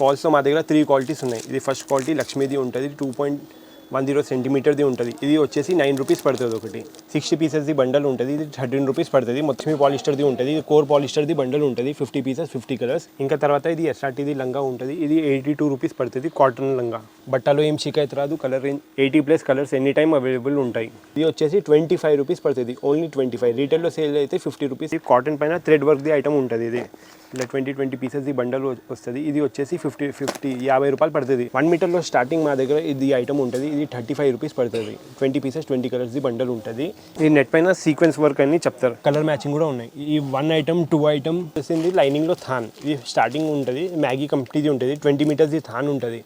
ఫాల్స్లో మా దగ్గర three qualities ఉన్నాయి. ఇది ఫస్ట్ క్వాలిటీ లక్ష్మీది ఉంటుంది. టూ పాయింట్ వన్ జీరో సెంటీమీటర్ది ఉంటుంది. ఇది వచ్చేసి నైన్ రూపీస్ పడుతుంది ఒకటి. సిక్స్టీ పీసెస్ది బండల్ ఉంటుంది. ఇది థర్టీన్ రూపీస్ పడుతుంది. మొత్తం పాలిస్టర్ది ఉంటుంది. ఇది కోర్ పాలిస్టర్ది బండల్ ఉంటుంది. Fifty pieces fifty colours. ఇంకా తర్వాత ఇది ఎస్ఆర్టీది లంగా ఉంటుంది. ఇది ఎయిటీ టూ రూపీస్ పడుతుంది కాటన్ లంగా. బట్టలో ఏం షికాయత్ రాదు. Colour eighty plus colours any time available ఉంటాయి. ఇది వచ్చేసి ట్వంటీ ఫైవ్ రూపీస్ పడుతుంది. Only twenty five. రీటైల్లో సేల్ అయితే ఫిఫ్టీ రూపీస్. కాటన్ పైన థ్రెడ్ వర్క్ది ఐటమ్ ఉంటుంది ఇది. ఇలా ట్వంటీ ట్వంటీ పీసెస్ ఈ బండల్ వస్తుంది. ఇది వచ్చేసి ఫిఫ్టీ ఫిఫ్టీ యాభై రూపాయలు పడుతుంది. వన్ మీటర్లో స్టార్టింగ్ మా దగ్గర ఇది ఐటమ్ ఉంటుంది. ఇది థర్టీ ఫైవ్ రూపీస్ పడుతుంది. Twenty pieces twenty colours bundle ఉంటుంది. ఈ నెట్ పైన సీక్వెన్స్ వర్క్ అని చెప్తారు. కలర్ మ్యాచింగ్ కూడా ఉన్నాయి. ఈ వన్ ఐటమ్ టూ ఐటమ్ వచ్చేసింది లైనింగ్లో థాన్ ఇది స్టార్టింగ్ ఉంటుంది మ్యాగీ కంపెనీది ఉంటుంది ట్వంటీ మీటర్స్ థాన్ ఉంటుంది.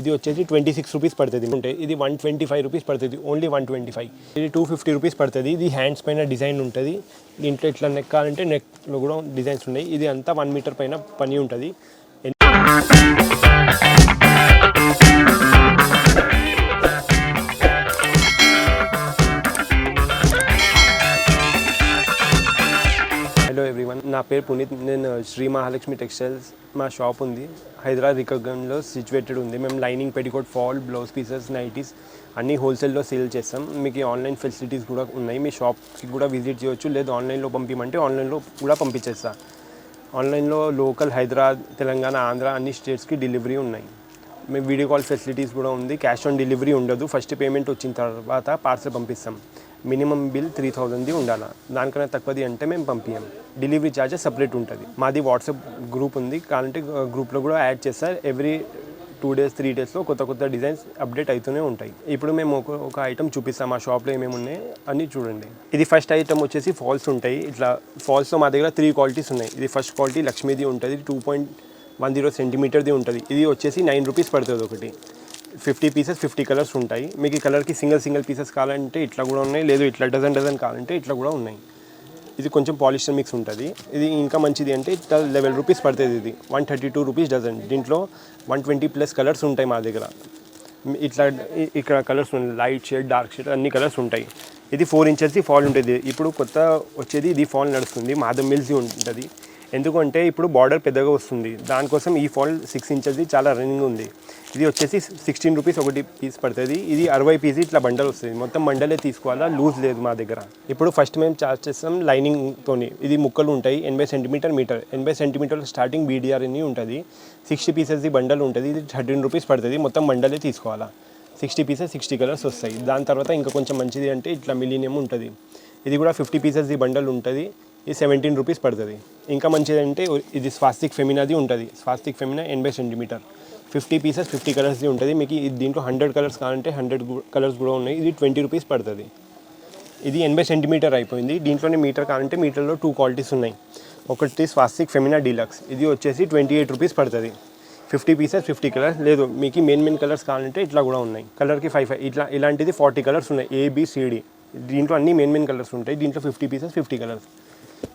ఇది వచ్చేసి ట్వంటీ సిక్స్ రూపీస్ పడుతుంది. ఉంటే ఇది వన్ ట్వంటీ ఫైవ్ రూపీస్ పడుతుంది. ఓన్లీ వన్ ట్వంటీ ఫైవ్ ఇది టూ ఫిఫ్టీ రూపీస్ పడుతుంది. ఇది హ్యాండ్స్ పైన డిజైన్ ఉంటుంది. దీంట్లో ఇట్లా నెక్ కావాలంటే నెక్లో కూడా డిజైన్స్ ఉన్నాయి. ఇది అంతా వన్ మీటర్ పైన పని ఉంటుంది. హలో ఎవ్రీవన్ నా పేరు పునీత్. నేను శ్రీ మహాలక్ష్మి టెక్స్టైల్స్ మా షాప్ ఉంది. హైదరాబాద్ రికగన్లో సిచ్యువేటెడ్ ఉంది. మేము lining petticoat fall blouse pieces nighties అన్నీ హోల్సేల్లో సేల్ చేస్తాం. మీకు ఆన్లైన్ ఫెసిలిటీస్ కూడా ఉన్నాయి. మీ షాప్కి కూడా విజిట్ చేయొచ్చు. లేదు ఆన్లైన్లో పంపించమంటే ఆన్లైన్లో కూడా పంపించేస్తా. ఆన్లైన్లో లోకల్ హైదరాబాద్ తెలంగాణ ఆంధ్ర అన్ని స్టేట్స్కి డెలివరీ ఉన్నాయి. మేము వీడియో కాల్ ఫెసిలిటీస్ కూడా ఉంది. క్యాష్ ఆన్ డెలివరీ ఉండదు. ఫస్ట్ పేమెంట్ వచ్చిన తర్వాత పార్సల్ పంపిస్తాం. మినిమం బిల్ త్రీ థౌజండ్ది ఉండాలి? దానికన్నా తక్కువది అంటే మేము పంపించాం డెలివరీ ఛార్జెస్ సపరేట్ ఉంటుంది. మాది వాట్సాప్ గ్రూప్ ఉంది. కావాలంటే గ్రూప్లో కూడా యాడ్ చేస్తారు ఎవ్రీ టూ డేస్ త్రీ డేస్లో కొత్త కొత్త డిజైన్స్ అప్డేట్ అవుతూనే ఉంటాయి. ఇప్పుడు మేము ఒక ఒక ఐటమ్ చూపిస్తాం. మా షాప్లో ఏమేమి ఉన్నాయి అని చూడండి. ఇది ఫస్ట్ ఐటమ్ వచ్చేసి ఫాల్స్ ఉంటాయి. ఇట్లా ఫాల్స్లో మా దగ్గర త్రీ క్వాలిటీస్ ఉన్నాయి. ఇది ఫస్ట్ క్వాలిటీ లక్ష్మీది ఉంటుంది. టూ పాయింట్ వన్ జీరో సెంటీమీటర్ది ఉంటుంది. ఇది వచ్చేసి నైన్ రూపీస్ పడుతుంది ఒకటి. ఫిఫ్టీ పీసెస్ ఫిఫ్టీ కలర్స్ ఉంటాయి. మీకు ఈ కలర్కి సింగిల్ సింగిల్ పీసెస్ కావాలంటే ఇట్లా కూడా ఉన్నాయి. లేదు ఇట్లా డజన్ డజన్ కావాలంటే ఇట్లా కూడా ఉన్నాయి. ఇది కొంచెం పాలిస్టర్ మిక్స్ ఉంటుంది. ఇది ఇంకా మంచిది అంటే ఇట్లా లెవెల్ రూపీస్ పడుతుంది ఇది. One thirty two rupees dozen దీంట్లో వన్ ట్వంటీ ప్లస్ కలర్స్ ఉంటాయి మా దగ్గర. ఇట్లా ఇక్కడ కలర్స్ ఉన్నాయి. లైట్ షేడ్ డార్క్ షేడ్ అన్ని కలర్స్ ఉంటాయి. ఇది ఫోర్ ఇంచెస్ది ఫాల్ ఉంటుంది. ఇప్పుడు కొత్త వచ్చేది ఇది ఫాల్ నడుస్తుంది. మాధవ్ మిల్స్ ఉంటుంది. ఎందుకంటే ఇప్పుడు బార్డర్ పెద్దగా వస్తుంది. దానికోసం ఈ ఫాల్ సిక్స్ ఇంచెస్ది చాలా రన్నింగ్ ఉంది. ఇది వచ్చేసి సిక్స్టీన్ రూపీస్ ఒకటి పీస్ పడుతుంది. ఇది అరవై పీస్ ఇట్లా బండల్ వస్తుంది. మొత్తం బండలే తీసుకోవాలా? లూజ్ లేదు మా దగ్గర. ఇప్పుడు ఫస్ట్ మేము చార్జ్ చేస్తాం లైనింగ్తోని ఇది ముక్కలు ఉంటాయి. ఎనభై సెంటీమీటర్ మీటర్ ఎనభై సెంటీమీటర్లు స్టార్టింగ్ బీడీఆర్ అని ఉంటుంది. సిక్స్టీ పీసెస్ది బండల్ ఉంటుంది. ఇది థర్టీన్ రూపీస్ పడుతుంది. మొత్తం బండలే తీసుకోవాలా? సిక్స్టీ పీసెస్ సిక్స్టీ కలర్స్ వస్తాయి. దాని తర్వాత ఇంకా కొంచెం మంచిది అంటే ఇట్లా మిలీనియం ఉంటుంది. ఇది కూడా ఫిఫ్టీ పీసెస్ది బండల్ ఉంటుంది. ఇది సెవెంటీన్ రూపీస్ పడుతుంది. ఇంకా మంచిది అంటే ఇది స్వాస్తిక్ ఫెమినాది ఉంటుంది. స్వాస్తిక్ ఫెమినా ఎనభై సెంటీమీటర్. ఫిఫ్టీ పీసెస్ ఫిఫ్టీ కలర్స్ది ఉంటుంది. మీకు ఇది దీంట్లో హండ్రెడ్ కలర్స్ కావాలంటే హండ్రెడ్ కలర్స్ కూడా ఉన్నాయి. ఇది ట్వంటీ రూపీస్ పడుతుంది. ఇది ఎనభై సెంటీమీటర్ అయిపోయింది. దీంట్లోనే మీటర్ కావాలంటే మీటర్లో టూ క్వాలిటీస్ ఉన్నాయి. ఒకటి స్వాస్తిక్ ఫెమినా డీలక్స్. ఇది వచ్చేసి ట్వంటీ ఎయిట్ రూపీస్ పడుతుంది. Fifty pieces fifty colours. లేదు మీకు మెయిన్ మెయిన్ కలర్స్ కావాలంటే ఇట్లా కూడా ఉన్నాయి. కలర్కి ఫైవ్ ఫైవ్ ఇట్లా ఇలాంటిది ఫార్టీ కలర్స్ ఉన్నాయి. ఏబిసిడి దీంట్లో అన్ని మెయిన్ మెయిన్ కలర్స్ ఉంటాయి. దీంట్లో ఫిఫ్టీ పీసెస్ ఫిఫ్టీ కలర్స్.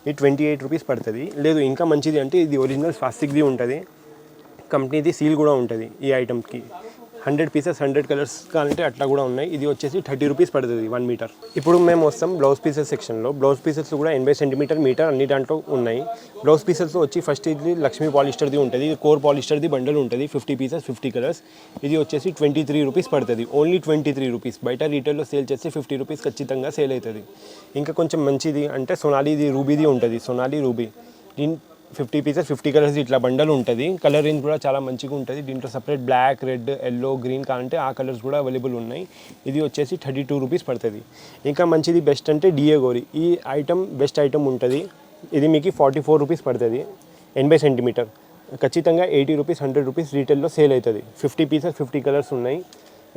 ఇది ట్వంటీ ఎయిట్ రూపీస్ పడుతుంది. లేదు ఇంకా మంచిది అంటే ఇది ఒరిజినల్ స్వాస్తిక్ది ఉంటుంది. కంపెనీది సీల్ కూడా ఉంటుంది ఈ ఐటమ్కి హండ్రెడ్ పీసెస్ హండ్రెడ్ కలర్స్ కావాలంటే అట్లా కూడా ఉన్నాయి. ఇది వచ్చేసి థర్టీ రూపీస్ పడుతుంది వన్ మీటర్. ఇప్పుడు మేము వస్తాం బ్లౌజ్ పీసెస్ సెక్షన్లో. బ్లౌజ్ పీసెస్ కూడా ఎనభై సెంటీమీటర్ మీటర్ అన్ని దాంట్లో ఉన్నాయి. బ్లౌజ్ పీసెస్లో వచ్చి ఫస్ట్ ఇది లక్ష్మీ పాలిస్టర్ది ఉంటుంది ఇది కోర్ పాలిస్టర్ది బండల్ ఉంటుంది ఫిఫ్టీ పీసెస్ ఫిఫ్టీ కలర్స్. ఇది వచ్చేసి ట్వంటీ త్రీ రూపీస్ పడుతుంది ఓన్లీ ట్వంటీ త్రీ రూపీస్. బయట రీటైల్లో సేల్ చేస్తే ఫిఫ్టీ రూపీస్ ఖచ్చితంగా సేల్ అవుతుంది. ఇంకా కొంచెం మంచిది అంటే సొనాలిది రూబీది ఉంటుంది సొనాలి రూబీ. దీని ఫిఫ్టీ పీసెస్ ఫిఫ్టీ కలర్స్ ఇట్లా బండల్ ఉంటుంది. కలర్ రేంజ్ కూడా చాలా మంచిగా ఉంటుంది. దీంట్లో separate black red yellow green కావాలంటే ఆ కలర్స్ కూడా అవైలబుల్ ఉన్నాయి. ఇది వచ్చేసి థర్టీ టూ రూపీస్ పడుతుంది. ఇంకా మంచిది బెస్ట్ అంటే డిఏగోరి ఈ ఐటమ్ బెస్ట్ ఐటమ్ ఉంటుంది. ఇది మీకు ఫార్టీ ఫోర్ రూపీస్ పడుతుంది. ఎనభై సెంటీమీటర్ ఖచ్చితంగా ఎయిటీ రూపీస్ హండ్రెడ్ రూపీస్ రీటైల్లో సేల్ అవుతుంది. ఫిఫ్టీ పీసెస్ ఫిఫ్టీ కలర్స్ ఉన్నాయి.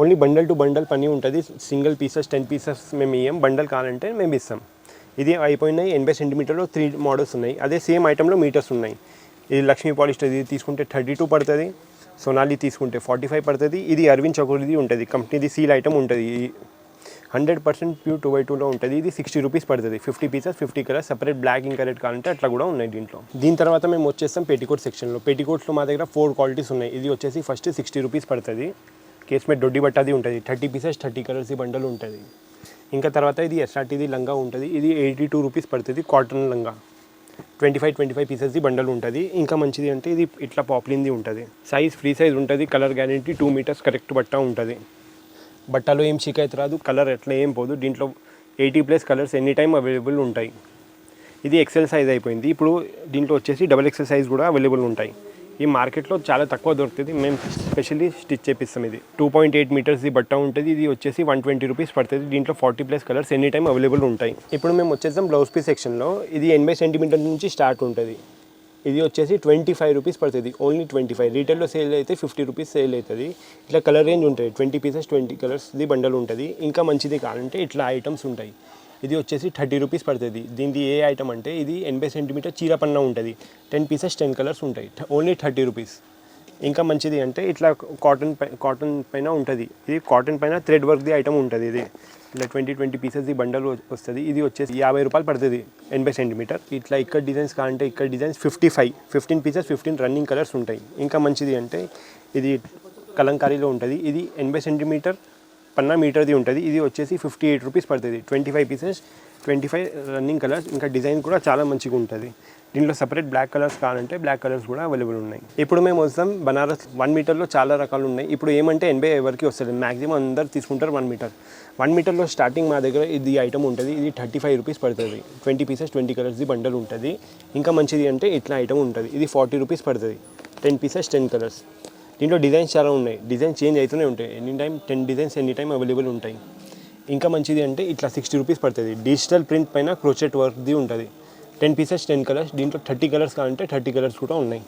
ఓన్లీ బండల్ టు బండల్ పని ఉంటుంది. సింగిల్ పీసెస్ టెన్ పీసెస్ మేము ఇయ్యం. బండల్ కావాలంటే మేము ఇస్తాం. ఇది అయిపోయినాయి ఎనభై సెంటీమీటర్లో త్రీ మోడల్స్ ఉన్నాయి. అదే సేమ్ ఐటెంలో మీటర్స్ ఉన్నాయి. ఇది లక్ష్మీ పాలిస్టర్ ఇది తీసుకుంటే థర్టీ టూ పడుతుంది. సోనాలి తీసుకుంటే ఫార్టీ ఫైవ్ పడుతుంది. ఇది అరవింద్ చకోరిది ఉంటుంది. కంపెనీది సీల్ ఐటమ్ ఉంటుంది. Hundred percent pure two by టూలో ఉంటుంది. ఇది సిక్స్టీ రూపీస్ పడుతుంది. Fifty pieces fifty colour separate black ఇంకా రెడ్ కావాలంటే అట్లా కూడా ఉన్నాయి దీంట్లో. దీని తర్వాత మేము వచ్చేస్తాం పెటికోట్ సెక్షన్లో పెటికోట్స్లో మా దగ్గర ఫోర్ క్వాలిటీస్ ఉన్నాయి. ఇది వచ్చేసి ఫస్ట్ సిక్స్టీ రూపీస్ పడుతుంది. కేస్మేట్ డొడ్డి బట్టది ఉంటుంది. థర్టీ పీసెస్ థర్టీ కలర్స్ ఈ ఉంటుంది. ఇంకా తర్వాత ఇది ఎస్ఆర్టీది లంగా ఉంటుంది. ఇది ఎయిటీ టూ రూపీస్ పడుతుంది కాటన్ లంగా. ట్వంటీ ఫైవ్ ట్వంటీ ఫైవ్ పీసెస్ది బండల్ ఉంటుంది. ఇంకా మంచిది అంటే ఇది ఇట్లా పాపులింది ఉంటుంది. సైజ్ ఫ్రీ సైజ్ ఉంటుంది. Colour guarantee two metres correct బట్ట ఉంటుంది. బట్టలో ఏం షికాయత్ రాదు. కలర్ ఎట్లా ఏం పోదు. దీంట్లో eighty plus colours any time available ఉంటాయి. ఇది ఎక్సెల్ సైజ్ అయిపోయింది. ఇప్పుడు దీంట్లో వచ్చేసి డబల్ ఎక్సెల్ సైజ్ కూడా అవైలబుల్ ఉంటాయి. ఈ మార్కెట్లో చాలా తక్కువ దొరుకుతుంది. మేము స్పెషల్లీ స్టిచ్ చేపిస్తాం ఇది. టూ పాయింట్ ఎయిట్ మీటర్స్ది బట్ట ఉంటుంది. ఇది వచ్చేసి వన్ ట్వంటీ రూపీస్ పడుతుంది. దీంట్లో forty plus colours any time available ఉంటాయి. ఇప్పుడు మేము వచ్చేసాం బ్లౌజ్ పీస్ సెక్షన్లో. ఇది ఎనభై సెంటీమీటర్ నుంచి స్టార్ట్ ఉంటుంది. ఇది వచ్చేసి ట్వంటీ ఫైవ్ రూపీస్ పడుతుంది. Only twenty five. రీటైల్లో సేల్ అయితే ఫిఫ్టీ రూపీస్ సేల్ అవుతుంది. ఇట్లా కలర్ రేంజ్ ఉంటుంది. ట్వంటీ పీసెస్ ట్వంటీ కలర్స్ది బండల్ ఉంటుంది. ఇంకా మంచిది కావాలంటే ఇట్లా ఐటమ్స్ ఉంటాయి. ఇది వచ్చేసి థర్టీ రూపీస్ పడుతుంది. దీనిది ఏ ఐటమ్ అంటే ఇది ఎనభై సెంటీమీటర్ చీరపన్న ఉంటుంది. టెన్ పీసెస్ టెన్ కలర్స్ ఉంటాయి. Only thirty rupees. ఇంకా మంచిది అంటే ఇట్లా కాటన్ పై కాటన్ పైన ఉంటుంది. ఇది కాటన్ పైన థ్రెడ్ వర్క్ది ఐటమ్ ఉంటుంది ఇది. ఇట్లా ట్వంటీ ట్వంటీ పీసెస్ ఈ బండల్ వస్తుంది. ఇది వచ్చేసి యాభై రూపాయలు పడుతుంది ఎనభై సెంటీమీటర్. ఇట్లా ఇక్కడ డిజైన్స్ కావాలంటే ఇక్కడ designs fifty five fifteen pieces fifteen running colours ఉంటాయి. ఇంకా మంచిది అంటే ఇది కలంకారీలో ఉంటుంది. ఇది ఎనభై సెంటీమీటర్ పన్నా మీటర్ది ఉంటుంది. ఇది వచ్చేసి ఫిఫ్టీ ఎయిట్ రూపీస్ పడుతుంది. Twenty five pieces twenty five running colours. ఇంకా డిజైన్ కూడా చాలా మంచిగా ఉంటుంది. దీంట్లో సపరేట్ బ్లాక్ కలర్స్ కావాలంటే బ్లాక్ కలర్స్ కూడా అవైలబుల్ ఉన్నాయి. ఇప్పుడు మేము వస్తాం బనారస్ వన్ మీటర్లో చాలా రకాలు ఉన్నాయి. ఇప్పుడు ఏమంటే ఎనభై ఎవరికి వస్తుంది? మ్యాక్సిమం అందరు తీసుకుంటారు వన్ మీటర్. వన్ మీటర్లో స్టార్టింగ్ మా దగ్గర ఇది ఐటమ్ ఉంటుంది. ఇది థర్టీ ఫైవ్ రూపీస్ పడుతుంది. ట్వంటీ పీసెస్ ట్వంటీ కలర్స్ది బండల్ ఉంటుంది. ఇంకా మంచిది అంటే ఇట్లా ఐటమ్ ఉంటుంది. ఇది ఫార్టీ రూపీస్ పడుతుంది. Ten pieces ten colours. దీంట్లో డిజైన్స్ చాలా ఉన్నాయి. డిజైన్ చేంజ్ అవుతూనే ఉంటాయి. Any time ten designs any time available ఉంటాయి. ఇంకా మంచిది అంటే ఇట్లా సిక్స్టీ రూపీస్ పడుతుంది. డిజిటల్ ప్రింట్ పైన క్రోచెట్ వర్క్ది ఉంటుంది. టెన్ పీసెస్ టెన్ కలర్స్ దీంట్లో థర్టీ కలర్స్ కావాలంటే థర్టీ కలర్స్ కూడా ఉన్నాయి.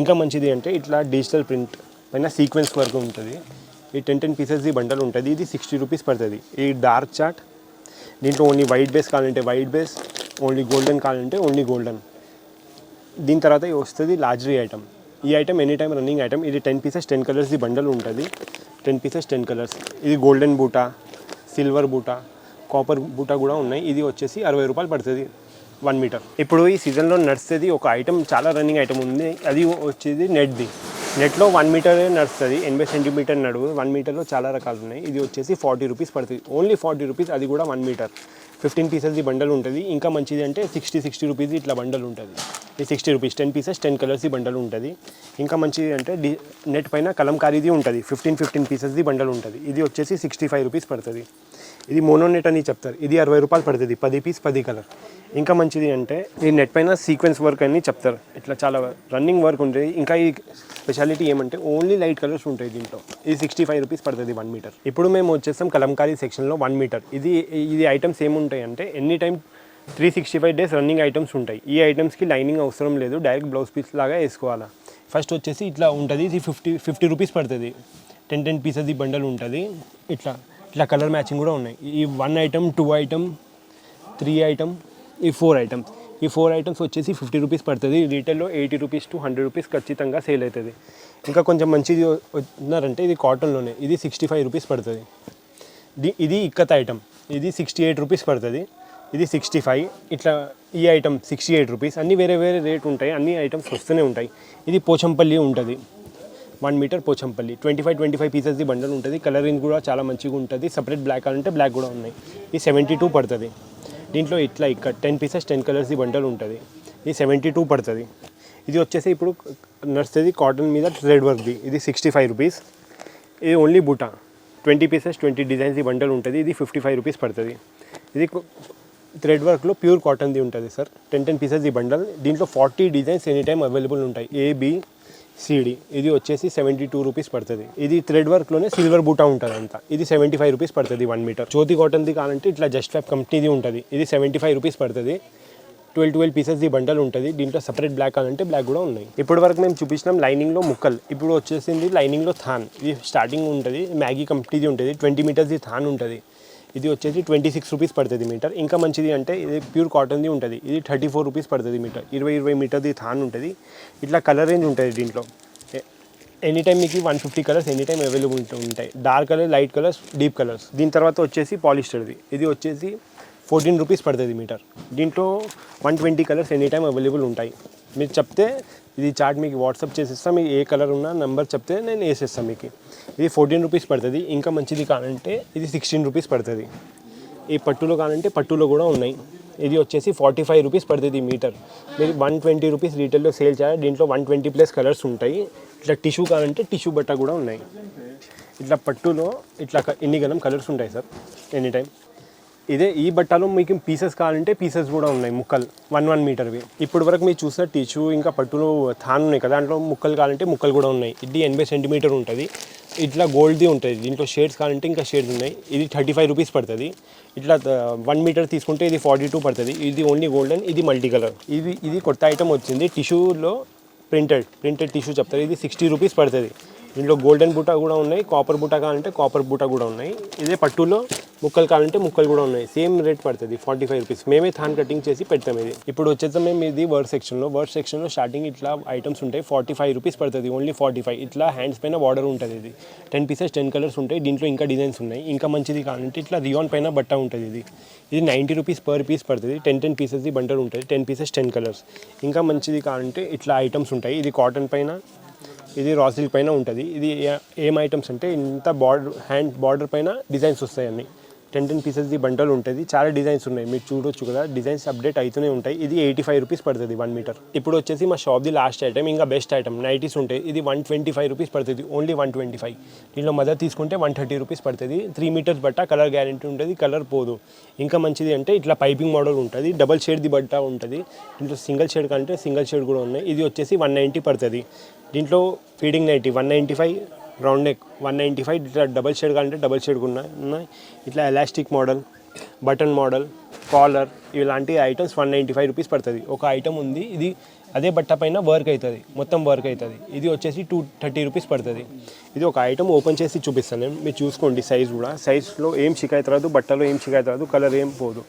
ఇంకా మంచిది అంటే ఇట్లా డిజిటల్ ప్రింట్ పైన సీక్వెన్స్ వర్క్ ఉంటుంది. ఈ టెన్ టెన్ పీసెస్ది బండల్ ఉంటుంది. ఇది సిక్స్టీ రూపీస్ పడుతుంది. ఈ డార్క్ చార్ట్ దీంట్లో ఓన్లీ వైట్ బేస్ కావాలంటే వైట్ బేస్ ఓన్లీ గోల్డెన్ కావాలంటే ఓన్లీ గోల్డెన్. దీని తర్వాత వస్తుంది లార్జరీ ఐటమ్. ఈ item any time running item ఇది టెన్ పీసెస్ టెన్ కలర్స్ది బండల్ ఉంటుంది. టెన్ పీసెస్ టెన్ కలర్స్ ఇది గోల్డెన్ బూటా సిల్వర్ బూటా కాపర్ బూటా కూడా ఉన్నాయి. ఇది వచ్చేసి అరవై రూపాయలు పడుతుంది. వన్ మీటర్ ఇప్పుడు ఈ సీజన్లో నడుస్తుంది ఒక ఐటమ్ చాలా రన్నింగ్ ఐటమ్ ఉంది. అది వచ్చేది నెట్ది నెట్లో వన్ మీటరే నడుస్తుంది. ఎనభై సెంటీమీటర్ నడువు. వన్ మీటర్లో చాలా రకాలు ఉన్నాయి. ఇది వచ్చేసి ఫార్టీ రూపీస్ పడుతుంది. ఓన్లీ ఫార్టీ రూపీస్ అది కూడా వన్ మీటర్ ఫిఫ్టీన్ పీసెస్ది బండల్ ఉంటుంది. ఇంకా మంచిది అంటే సిక్స్టీ సిక్స్టీ రూపీస్ ఇట్లా బండల్ ఉంటుంది. ఈ sixty rupees ten pieces ten కలర్స్ది bundle ఉంటుంది. ఇంకా మంచిది అంటే డి నెట్ పైన కలంకారీది ఉంటుంది. ఫిఫ్టీన్ ఫిఫ్టీన్ పీసెస్ది బండల్ ఉంటుంది. ఇది వచ్చేసి సిక్స్టీ ఫైవ్ రూపీస్ పడుతుంది. ఇది మోనో నెట్ అని చెప్తారు. ఇది అరవై రూపాయలు పడుతుంది. పది పీస్ పది కలర్ ఇంకా మంచిది అంటే ఈ నెట్ పైన సీక్వెన్స్ వర్క్ అని చెప్తారు. ఇట్లా చాలా రన్నింగ్ వర్క్ ఉంటుంది. ఇంకా ఈ స్పెషాలిటీ ఏమంటే ఓన్లీ లైట్ కలర్స్ ఉంటాయి దీంట్లో. ఇది సిక్స్టీ ఫైవ్ రూపీస్ పడుతుంది వన్ మీటర్ ఇప్పుడు మేము వచ్చేస్తాం కలంకారీ సెక్షన్లో వన్ మీటర్ ఇది ఇది ఐటమ్స్ ఏముంటాయి అంటే any time three sixty five days running items ఉంటాయి. ఈ ఐటమ్స్కి లైనింగ్ అవసరం లేదు. డైరెక్ట్ బ్లౌజ్ పీస్ లాగా వేసుకోవాలా. ఫస్ట్ వచ్చేసి ఇట్లా ఉంటుంది. ఇది ఫిఫ్టీ ఫిఫ్టీ రూపీస్ పడుతుంది. టెన్ టెన్ పీసెస్ ఈ బండల్ ఉంటుంది. ఇట్లా ఇట్లా కలర్ మ్యాచింగ్ కూడా ఉన్నాయి. ఈ one item two item three item ఈ ఫోర్ ఐటమ్స్ ఈ ఫోర్ ఐటమ్స్ వచ్చేసి ఫిఫ్టీ రూపీస్ పడుతుంది. రీటైల్లో eighty rupees to hundred rupees ఖచ్చితంగా సేల్ అవుతుంది. ఇంకా కొంచెం మంచిది ఉన్నారంటే ఇది కాటన్లోనే. ఇది సిక్స్టీ ఫైవ్ రూపీస్ పడుతుంది. ఇది ఇక్కత్ ఐటమ్. ఇది సిక్స్టీ ఎయిట్ రూపీస్ పడుతుంది. ఇది సిక్స్టీ ఫైవ్. ఇట్లా ఈ ఐటమ్ సిక్స్టీ ఎయిట్ రూపీస్. అన్నీ వేరే వేరే రేట్ ఉంటాయి. అన్ని ఐటమ్స్ వస్తూనే ఉంటాయి. ఇది పోచంపల్లి ఉంటుంది. One metre Pochampally. Twenty five twenty five పీసెస్ది bundle ఉంటుంది. కలరింగ్ కూడా చాలా మంచిగా ఉంటుంది. సపరేట్ బ్లాక్ అంటే బ్లాక్ కూడా ఉన్నాయి. ఇది సెవెంటీ టూ పడుతుంది. దీంట్లో ఇట్లా ఇక్కడ టెన్ పీసెస్ టెన్ కలర్స్ది బండల్ ఉంటుంది. ఇది సెవెంటీ టూ పడుతుంది. ఇది వచ్చేసి ఇప్పుడు నడుస్తుంది కాటన్ మీద థ్రెడ్ వర్క్ది ఇది సిక్స్టీ ఫైవ్ రూపీస్ ఇది only buta. Twenty pieces twenty designs bundle ఉంటుంది. ఇది ఫిఫ్టీ ఫైవ్ రూపీస్ పడుతుంది. ఇది థ్రెడ్ వర్క్లో ప్యూర్ కాటన్ది ఉంటుంది సార్ టెన్ టెన్ పీసెస్ ఈ బండల్. దీంట్లో forty designs any time available ఉంటాయి ఏబి సిడి. ఇది వచ్చేసి సెవెంటీ టూ రూపీస్ పడుతుంది. ఇది థ్రెడ్ వర్క్లోనే సిల్వర్ బూటా ఉంటుంది అంతా ఇది సెవెంటీ ఫైవ్ రూపీస్ పడుతుంది వన్ మీటర్. జ్యోతి కాటన్ది కావాలంటే ఇట్లా జస్ట్ ఫ్యాప్ కంపెనీది ఉంటుంది. ఇది సెవెంటీ ఫైవ్ రూపీస్ పడుతుంది. ట్వెల్వ్ ట్వెల్వ్ పీసెస్ ది బండల్ ఉంటుంది. దీంట్లో సపరేట్ బ్లాక్ కావాలంటే బ్లాక్ కూడా ఉన్నాయి. ఇప్పటి వరకు మేము చూపించినాం లైనింగ్లో ముక్కలు. ఇప్పుడు వచ్చేసింది లైనింగ్లో థాన్. ఇది స్టార్టింగ్ ఉంటుంది. మ్యాగీ కంపెనీది ఉంటుంది. ట్వంటీ మీటర్స్ది థాన్ ఉంటుంది. ఇది వచ్చేసి ట్వంటీ సిక్స్ రూపీస్ పడుతుంది మీటర్. ఇంకా మంచిది అంటే ఇది ప్యూర్ కాటన్ది ఉంటుంది. ఇది థర్టీ ఫోర్ రూపీస్ పడుతుంది మీటర్. ఇరవై ఇరవై మీటర్ది థాన్ ఉంటుంది. ఇట్లా కలర్ రేంజ్ ఉంటుంది దీంట్లో. ఎనీ టైం మీకు one fifty colours any time available ఉంటాయి. Dark colour light colours deep colours. దీని తర్వాత వచ్చేసి పాలిస్టర్ది. ఇది వచ్చేసి ఫోర్టీన్ రూపీస్ పడుతుంది మీటర్. దీంట్లో one twenty colours any time available ఉంటాయి. మీరు చెప్తే ఇది చార్ట్ మీకు వాట్సాప్ చేసేస్తాను మీకు ఏ కలర్ ఉన్నా నెంబర్ చెప్తే నేను వేసేస్తాను మీకు. ఇది ఫోర్టీన్ రూపీస్ పడుతుంది. ఇంకా మంచిది కానంటే ఇది సిక్స్టీన్ రూపీస్ పడుతుంది. ఈ పట్టులో కానంటే పట్టులో కూడా ఉన్నాయి. ఇది వచ్చేసి ఫార్టీ ఫైవ్ రూపీస్ పడుతుంది మీటర్ మీరు వన్ ట్వంటీ రూపీస్ రీటైల్లో సేల్ చేయాలి. దీంట్లో వన్ ట్వంటీ ప్లస్ కలర్స్ ఉంటాయి. ఇట్లా టిష్యూ కావాలంటే టిష్యూ బట్ట కూడా ఉన్నాయి. ఇట్లా పట్టులో ఇట్లా ఎన్ని ఇన్ని గనం కలర్స్ ఉంటాయి సార్? ఎనీ టైం ఇదే ఈ బట్టలో మీకు పీసెస్ కావాలంటే పీసెస్ కూడా ఉన్నాయి ముక్కలు. వన్ వన్ మీటర్వి ఇప్పుడు వరకు మీరు చూసిన టిష్యూ ఇంకా పట్టులో థాన్ ఉన్నాయి కదా దాంట్లో ముక్కలు కావాలంటే ముక్కలు కూడా ఉన్నాయి. ఇది ఎనభై సెంటీమీటర్ ఉంటుంది. ఇట్లా గోల్డ్ది ఉంటుంది. దీంట్లో షేడ్స్ కావాలంటే ఇంకా షేడ్స్ ఉన్నాయి. ఇది థర్టీ ఫైవ్ రూపీస్ పడుతుంది. ఇట్లా వన్ మీటర్ తీసుకుంటే ఇది ఫార్టీ టూ పడుతుంది. ఇది ఓన్లీ గోల్డెన్ ఇది మల్టీ కలర్ ఇది ఇది కొత్త ఐటమ్ వచ్చింది. టిష్యూలో ప్రింటెడ్ ప్రింటెడ్ టిష్యూ చెప్తారు. ఇది సిక్స్టీ రూపీస్ పడుతుంది. దీంట్లో గోల్డెన్ బూటా కూడా ఉన్నాయి కాపర్ బూటా కావాలంటే కాపర్ బూటా కూడా ఉన్నాయి. ఇదే పట్టులో ముక్కలు కావాలంటే ముక్కలు కూడా ఉన్నాయి. సేమ్ రేట్ పడుతుంది ఫార్టీ ఫైవ్ రూపీస్ మేమే థాన్ కటింగ్ చేసి పెడతాం ఇది. ఇప్పుడు వచ్చేద్దాం మేము ఇది వర్క్ సెక్షన్లో. వర్క్ సెక్షన్లో స్టార్టింగ్ ఇట్లా ఐటమ్స్ ఉంటాయి ఫార్టీ ఫైవ్ రూపీస్ పడుతుంది ఓన్లీ ఫార్టీ ఫైవ్ ఇట్లా హ్యాండ్స్ పైన బార్డర్ ఉంటుంది ఇది. టెన్ పీసెస్ టెన్ కలర్స్ ఉంటాయి. దీంట్లో ఇంకా డిజైన్స్ ఉన్నాయి. ఇంకా మంచిది కావాలంటే ఇట్లా రియాన్ పైన బట్ట ఉంటుంది ఇది. ఇది నైంటీ రూపీస్ పర్ పీస్ పడుతుంది. టెన్ టెన్ పీసెస్ది బండర్ ఉంటుంది టెన్ పీసెస్ టెన్ కలర్స్ ఇంకా మంచిది కావాలంటే ఇట్లా ఐటమ్స్ ఉంటాయి. ఇది కాటన్ పైన ఇది రా పైన ఉంటుంది. ఇది ఏ- ఏం ఐటమ్స్ అంటే ఇంత బార్డర్ హ్యాండ్ బార్డర్ పైన డిజైన్స్ వస్తాయి టెన్ టెన్ పీసెస్ది బంటలు ఉంటుంది. చాలా డిజైన్స్ ఉన్నాయి. మీరు చూడొచ్చు కదా. డిజైన్స్ అప్డేట్ అవుతూనే ఉంటాయి. ఇది ఎయిటీ ఫైవ్ రూపీస్ పడుతుంది వన్ మీటర్ ఇప్పుడు వచ్చేసి మా షాప్ది లాస్ట్ ఐటమ్ ఇంకా బెస్ట్ ఐటమ్ నైటీస్ ఉంటాయి. ఇది వన్ ట్వంటీ ఫైవ్ రూపీస్ పడుతుంది. ఓన్లీ వన్ ట్వంటీ ఫైవ్ దీనిలో మదర్ తీసుకుంటే వన్ థర్టీ రూపీస్ పడుతుంది. త్రీ మీటర్స్ బట్ట కలర్ గ్యారంటీ ఉంటుంది. కలర్ పోదు. ఇంకా మంచిది అంటే ఇట్లా పైపింగ్ మోడల్ ఉంటుంది. డబల్ షేడ్ది బట్ట ఉంటుంది. దీంట్లో సింగిల్ షేడ్ కంటే సింగిల్ షేడ్ కూడా ఉన్నాయి. ఇది వచ్చేసి వన్ నైంటీ పడుతుంది. దీంట్లో feeding nighty one ninety five round neck one ninety five ఇట్లా డబల్ షేడ్ కావాలంటే డబల్ షేడ్ కూడా ఉన్నాయి. ఉన్నాయి ఇట్లా elastic model button model collar ఇలాంటి items one ninety five rupees పడుతుంది. ఒక ఐటమ్ ఉంది ఇది అదే బట్ట పైన వర్క్ అవుతుంది మొత్తం వర్క్ అవుతుంది. ఇది వచ్చేసి టూ థర్టీ రూపీస్ పడుతుంది. ఇది ఒక ఐటమ్ ఓపెన్ చేసి చూపిస్తాను. నేను మీరు చూసుకోండి సైజ్ కూడా. సైజ్లో ఏం షికాయత రాదు బట్టలో ఏం షికాయత రాదు కలర్ ఏం పోదు.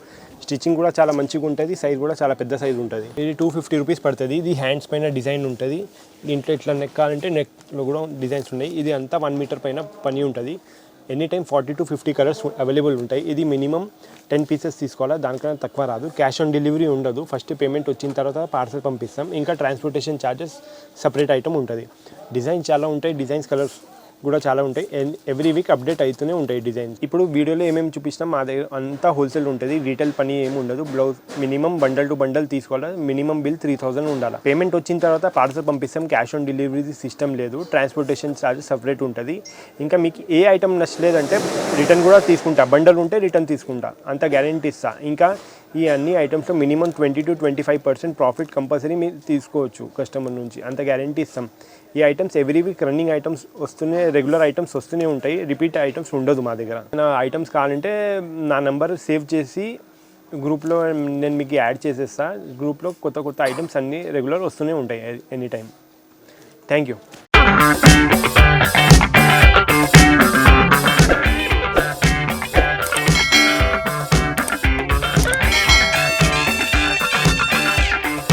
స్టిచ్చింగ్ కూడా చాలా మంచిగా ఉంటుంది సైజ్ కూడా చాలా పెద్ద సైజ్ ఉంటుంది. ఇది టూ ఫిఫ్టీ రూపీస్ పడుతుంది ఇది హ్యాండ్స్ పైన డిజైన్ ఉంటుంది. దీంట్లో ఇట్లా నెక్ కావాలంటే నెక్లో కూడా డిజైన్స్ ఉన్నాయి. ఇది అంతా వన్ మీటర్ పైన పని ఉంటుంది. Any time forty to fifty colours available ఉంటాయి. ఇది మినిమం టెన్ పీసెస్ తీసుకోవాలా? దానికన్నా తక్కువ రాదు. క్యాష్ ఆన్ డెలివరీ ఉండదు. ఫస్ట్ పేమెంట్ వచ్చిన తర్వాత పార్సల్ పంపిస్తాం. ఇంకా ట్రాన్స్పోర్టేషన్ ఛార్జెస్ సపరేట్ ఐటమ్ ఉంటుంది. డిజైన్ చాలా ఉంటాయి. డిజైన్స్ కలర్స్ కూడా చాలా ఉంటాయి. ఎవ్రీ వీక్ అప్డేట్ అవుతూనే ఉంటాయి డిజైన్స్ ఇప్పుడు వీడియోలో ఏమేమి చూపిస్తాం? మా దగ్గర అంతా హోల్సేల్ ఉంటుంది. రీటైల్ పని ఏమి ఉండదు. Blouse minimum bundle to bundle తీసుకోవాలి? మినిమం బిల్ త్రీ థౌసండ్ ఉండాలి? పేమెంట్ వచ్చిన తర్వాత పార్సల్ పంపిస్తాం. క్యాష్ ఆన్ డెలివరీ సిస్టమ్ లేదు. ట్రాన్స్పోర్టేషన్ ఛార్జ్ సపరేట్ ఉంటుంది. ఇంకా మీకు ఏ ఐటమ్ నచ్చలేదంటే రిటర్న్ కూడా తీసుకుంటా. బండల్ ఉంటే రిటర్న్ తీసుకుంటా. అంత గ్యారంటీ ఇస్తా. ఇంకా ఈ అన్ని ఐటమ్స్లో minimum twenty to twenty five percent profit compulsory మీరు తీసుకోవచ్చు కస్టమర్ నుంచి. అంత గ్యారంటీ ఇస్తాం. ఈ items every week running items వస్తూనే రెగ్యులర్ ఐటమ్స్ వస్తూనే ఉంటాయి. రిపీట్ ఐటమ్స్ ఉండదు మా దగ్గర. నా ఐటమ్స్ కావాలంటే నా నెంబర్ సేవ్ చేసి గ్రూప్లో నేను మీకు యాడ్ చేసేస్తా. గ్రూప్లో కొత్త కొత్త ఐటమ్స్ అన్నీ రెగ్యులర్ వస్తూనే ఉంటాయి ఎనీ టైం థ్యాంక్ యూ